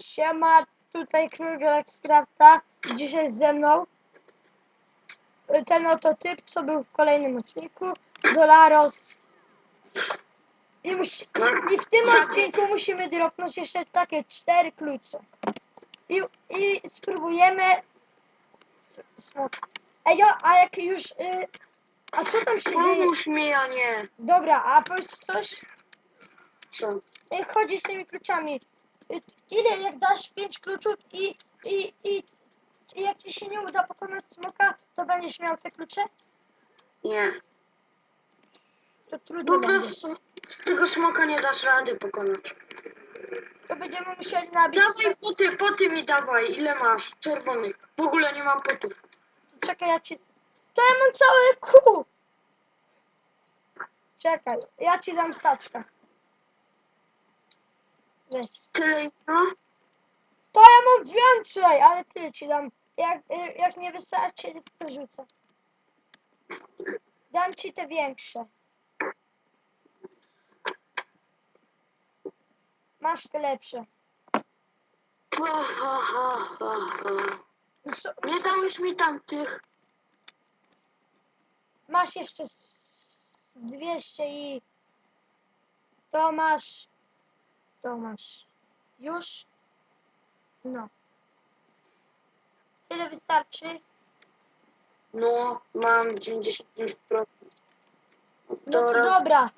Siema, tutaj Król Galaxcrafta. Dzisiaj ze mną ten oto typ, co był w kolejnym odcinku, Dolaros. I, musi, I w tym odcinku musimy dropnąć jeszcze takie cztery klucze. I, i spróbujemy... Ej, jo, a jak już... Y, a co tam się dzieje? Pomóż mi, a nie. Dobra, a powiedz coś? Jak chodzi z tymi kluczami? Y, Ile jak dasz pięć kluczów i, i, i, i jak ci się nie uda pokonać smoka, to będziesz miał te klucze? Nie. To trudno Po prostu z tego smoka nie dasz rady pokonać. To będziemy musieli nabić... Dawaj poty, poty mi dawaj. Ile masz? Czerwonych. W ogóle nie mam potów. Czekaj, ja ci... To ja mam całe kół! Czekaj, ja ci dam staczkę. Weź. Tyle no? To ja mam więcej, ale tyle ci dam. Jak, jak nie wystarczy, to rzucę. Dam ci te większe. Masz te lepsze. No co- Nie dałeś mi tamtych. Masz jeszcze z 200 i to masz. To masz. Już? No. Tyle wystarczy? No, mam 95%. No to Dobra.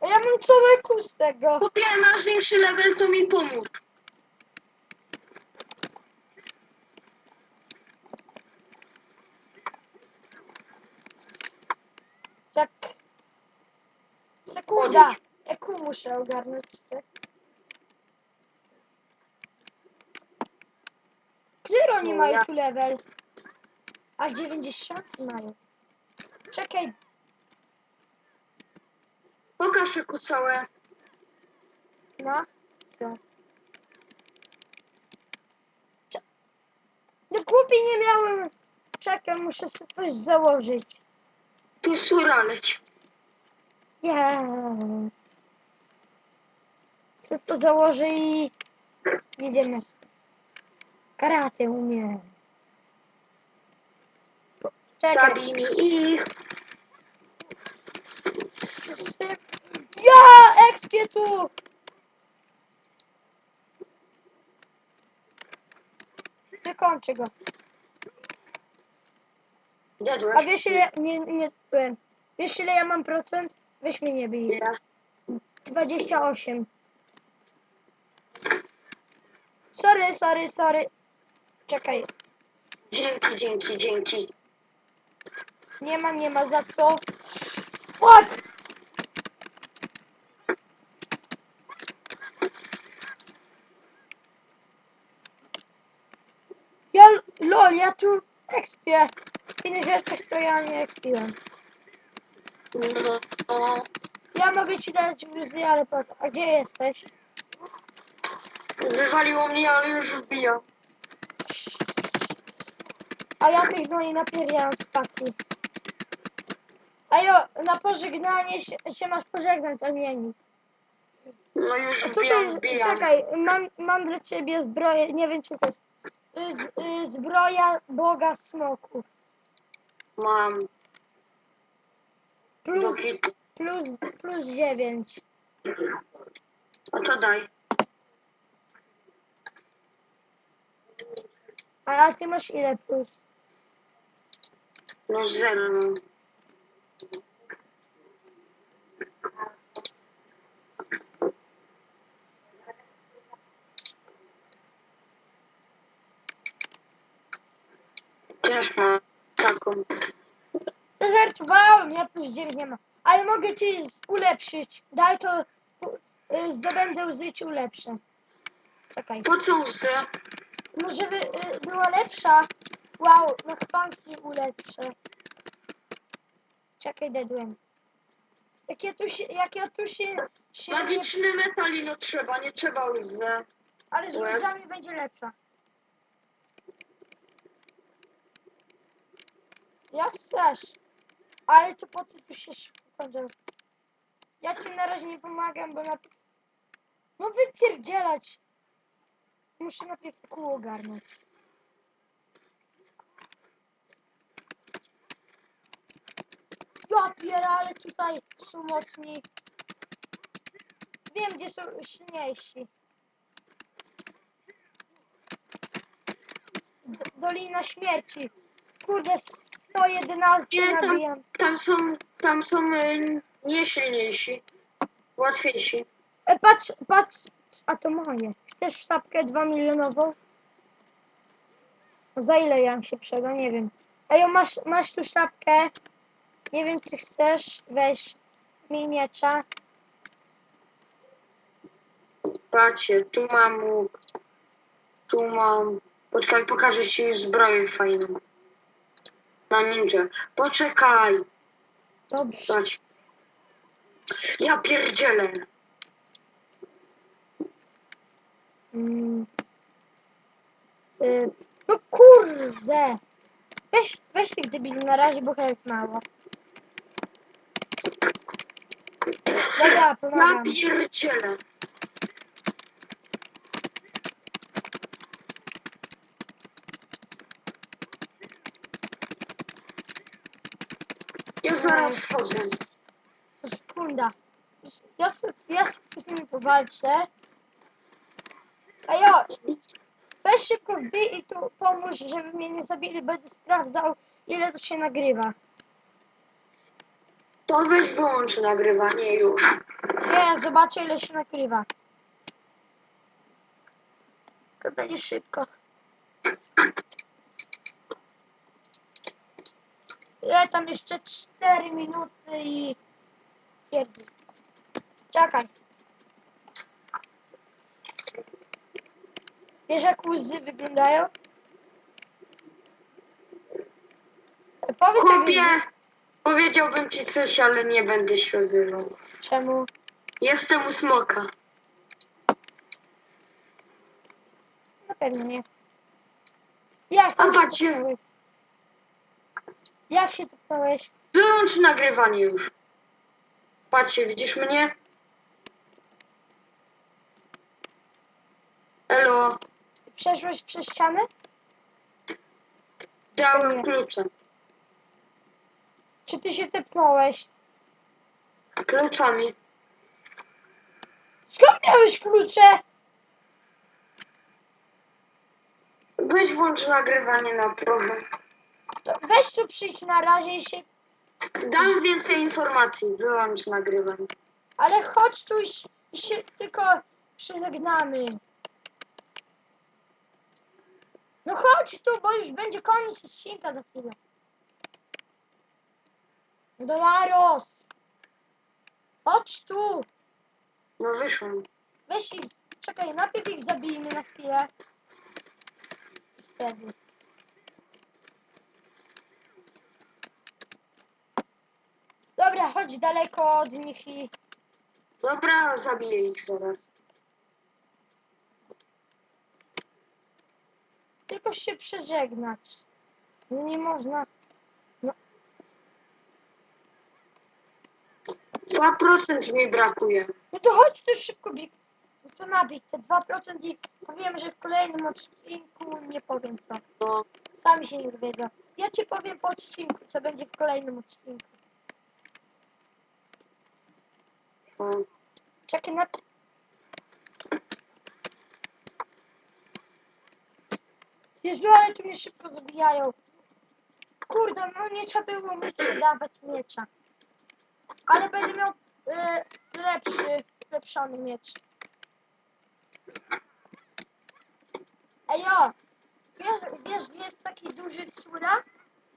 A Ja mam całe z tego. Kupię, masz większy level, to mi pomóż. Tak. Sekunda. Kół muszę ogarnąć. tak? Który oni mają tu level? A 90 mają. Czekaj, Pokaż jaku całe. no. Co? Cze- No głupi nie miałem. Czekaj, muszę sobie coś założyć. Tu sura leć. Nie. Co to założę i jedziemy. z- Karate umiem. Czekaj. Zabij mi ich. Ja! Ekspię tu! Wykończę go. A wiesz ile... Nie, nie... byłem. Wiesz ile ja mam procent? Weź mnie nie bij. Ile? 28. Sorry, sorry, sorry. Czekaj. Dzięki, dzięki, dzięki. Nie ma, nie ma za co. What? Ja, lol, ja tu ekspię. W innych rzeczach to ja nie ekspiłem. No, no. Ja mogę ci dać bluzy, ale po A gdzie jesteś? Wywaliło mnie, ale już wbijam. A ja tych no i napierdziałem w spacji. A jo, na pożegnanie się, się masz pożegnać, a nie nic. No już A co to wbijam, jest? wbijam. Czekaj, mam, mam dla ciebie zbroję, nie wiem czy to jest. Y, Z, y, zbroja Boga Smoków. Mam do Plus, plus, plus 9. A to daj. A ty masz ile plus? No no. Też mam taką. Zerwałem, ja plus 9 nie ma. Ale mogę ci ulepszyć. Daj to, y, zdobędę łzy ci ulepszę. Czekaj. Po co łzy? No żeby y, była lepsza. Wow, no chwanki ulepszę. Czekaj, dedłem. Jak ja tu się, jak ja tu się, się Magiczny metalino trzeba, nie trzeba łzy. ale z Łez. łzami będzie lepsza. Jak chcesz. Ale to potem tu się szybko. Ja ci na razie nie pomagam, bo na... No wypierdzielać. Muszę najpierw kół ogarnąć. Ja pier, ale tutaj są mocni. Wiem, gdzie są silniejsi. D Dolina Śmierci. Kurde, 111 Nie, tam, nabijam. tam są, tam są y, nie silniejsi. Łatwiejsi. E, patrz, patrz, a to moje. Chcesz sztabkę 2 milionową? Za ile ja się przeda? Nie wiem. Ej, masz, masz tu sztabkę. Nie wiem, czy chcesz. Weź mi miecza. Patrzcie, tu mam łuk. Tu mam... Poczekaj, pokażę ci zbroję fajną. Na ninja. Poczekaj. Dobrze. Patrz. Ja pierdzielę. Mm. Y, no kurde. Weź, weź tych debili na razie, bo health mało. Dobra, Ja pomagam. pierdzielę. Ja zaraz wchodzę. Sekunda. Ja, se- ja z nimi powalczę. A ja, weź szybko wbij i tu pomóż, żeby mnie nie zabili. Będę sprawdzał, ile to się nagrywa. To weź wyłącz nagrywanie już. Nie, zobaczę, ile się nagrywa. To będzie szybko. Ile tam jeszcze 4 minuty i... Pierdol. Czekaj. Wiesz jak łzy wyglądają? Powiedz jak Chłopie, łzy- powiedziałbym ci coś, ale nie będę się odzywał. Czemu? Jestem u smoka. Na pewno nie. Jak A się tupnąłeś? Jak się tupnąłeś? Wyłącz nagrywanie już. Patrzcie, widzisz mnie? Elo, Przeszłeś przez ścianę? dałem Nie. klucze. Czy ty się tepnąłeś? Kluczami. Skąd miałeś klucze? Weź włącz nagrywanie na trochę. To weź tu przyjdź na razie i się... Dam więcej informacji. Wyłącz nagrywanie. Ale chodź tu i się, i się tylko przeżegnamy. No chodź tu, bo już będzie koniec odcinka za chwilę. Dolaros! Chodź tu! No wyszłam. Weź ich, czekaj, najpierw ich zabijmy na chwilę. Wtedy. Dobra, chodź daleko od nich i... Dobra, zabiję ich zaraz. Tylko się przeżegnać. Nie można... 2% mi brakuje. No to chodź tu szybko, bieg. No to nabić te 2% i powiem, że w kolejnym odcinku nie powiem co. No, Sami się nie dowiedzą. Ja ci powiem po odcinku, co będzie w kolejnym odcinku. no. Czekaj na... Jezu, ale tu mnie szybko zabijają. Kurde, no nie trzeba było mu sprzedawać miecza. Ale będę miał e, lepszy, lepszony miecz. Ejo, wiesz, wiesz, gdzie jest taki duży sura?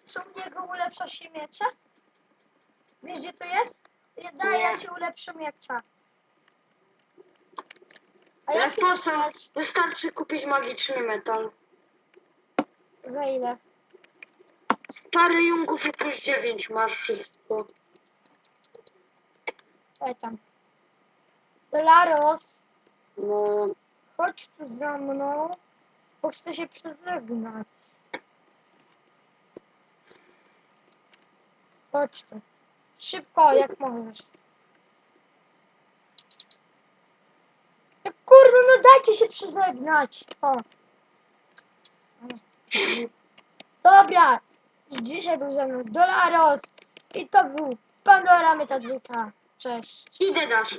Co u niego ulepsza się miecze? Wiesz, gdzie to jest? Ja- Daj, ja ci ulepszę miecza. A Ale jaki po masz co? miecz? Wystarczy kupić magiczny metal. Za ile? Parę jungów i plus 9 masz wszystko. Daj tam. Dolaros, No, chodź tu za mną, bo chcę się przeżegnać. Chodź tu. Szybko, jak możesz. No dajcie się przeżegnać. O. Dobra. Dzisiaj był ze mną Dolaros. I to był Pandora Meta dwójka. Cześć. Idę dasz.